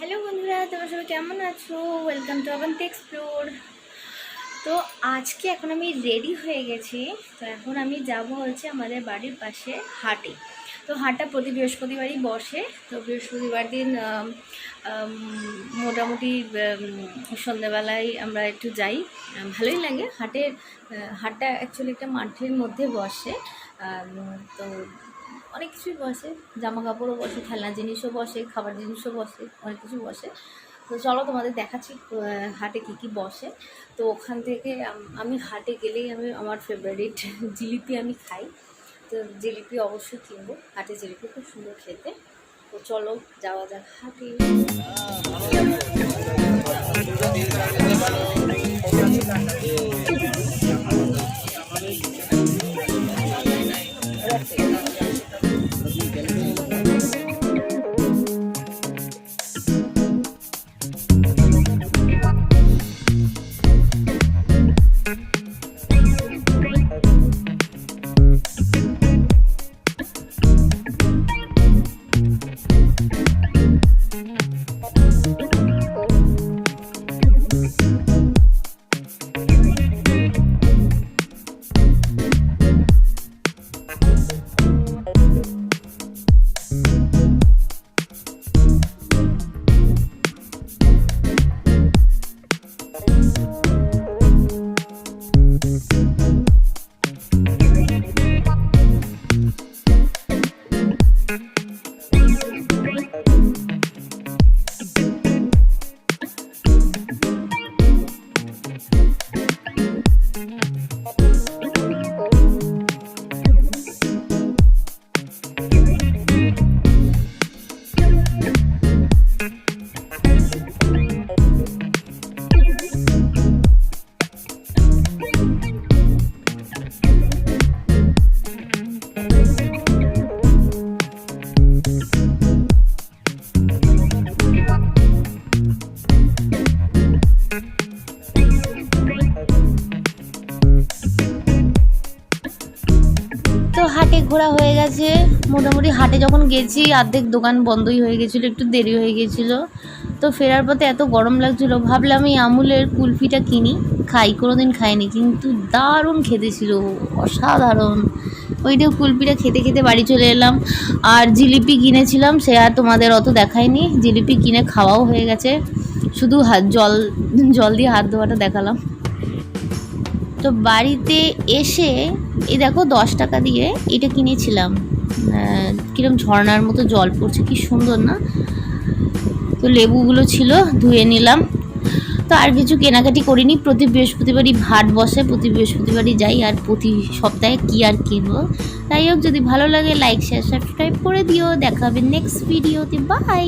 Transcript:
Hello বন্ধুরা, তোমরা সবাই কেমন আছো? ওয়েলকাম টু আবান্তি এক্সপ্লোর তো আজকে এখন আমি রেডি হয়ে গেছি। তো এখন আমি যাব হচ্ছে আমাদের বাড়ির পাশে হাটে। তো হাটটা প্রতি বৃহস্পতিবারই বসে। তো বৃহস্পতিবার দিন মোটামুটি সন্ধ্যেবেলায় আমরা একটু যাই। ভালোই লাগে। হাটের হাটটা অ্যাকচুয়ালি একটা মাঠের মধ্যে বসে। তো অনেক কিছুই বসে জামা কাপড়ও বসে খেলনা জিনিসও বসে, খাবার জিনিসও বসে, অনেক কিছু বসে। তো চলো তোমাদের দেখাচ্ছি হাটে কী কী বসে। তো ওখান থেকে আমি হাটে গেলেই আমি আমার ফেভারিট জিলিপি আমি খাই। তো জিলিপি অবশ্যই কিনবো, হাটে জিলিপি খুব সুন্দর খেতে। তো চলো যাওয়া যাক হাটে। ঘোরা হয়ে গেছে। মোটামুটি হাটে যখন গেছি, অর্ধেক দোকান বন্ধই হয়ে গেছিল, একটু দেরি হয়ে গেছিল। তো ফেরার পথে এত গরম লাগছিল, ভাবলাম এই আমুলের কুলফিটা কিনি। খাই কোনো দিন খাইনি, কিন্তু দারুণ খেতে ছিল, অসাধারণ। ওইটা কুলফিটা খেতে খেতে বাড়ি চলে এলাম। আর জিলিপি কিনেছিলাম, সে আর তোমাদের অত দেখায়নি। জিলিপি কিনে খাওয়াও হয়ে গেছে। শুধু হাত জল জল দিয়ে হাত ধোয়াটা দেখালাম। তো বাড়িতে এসে, এই দেখো দশ টাকা দিয়ে এটা কিনেছিলাম। কিরম ঝর্ণার মতো জল পড়ছে, কি সুন্দর না? তো লেবুগুলো ছিল, ধুয়ে নিলাম। তো আর কিছু কেনাকাটি করিনি, প্রতি বৃহস্পতিবারই ভাট বসে, প্রতি বৃহস্পতিবারই যাই, আর প্রতি সপ্তাহে কি আর কিনবো? তাই হোক, যদি ভালো লাগে লাইক শেয়ার সাবস্ক্রাইব করে দিও। দেখা হবে নেক্সট ভিডিওতে বাই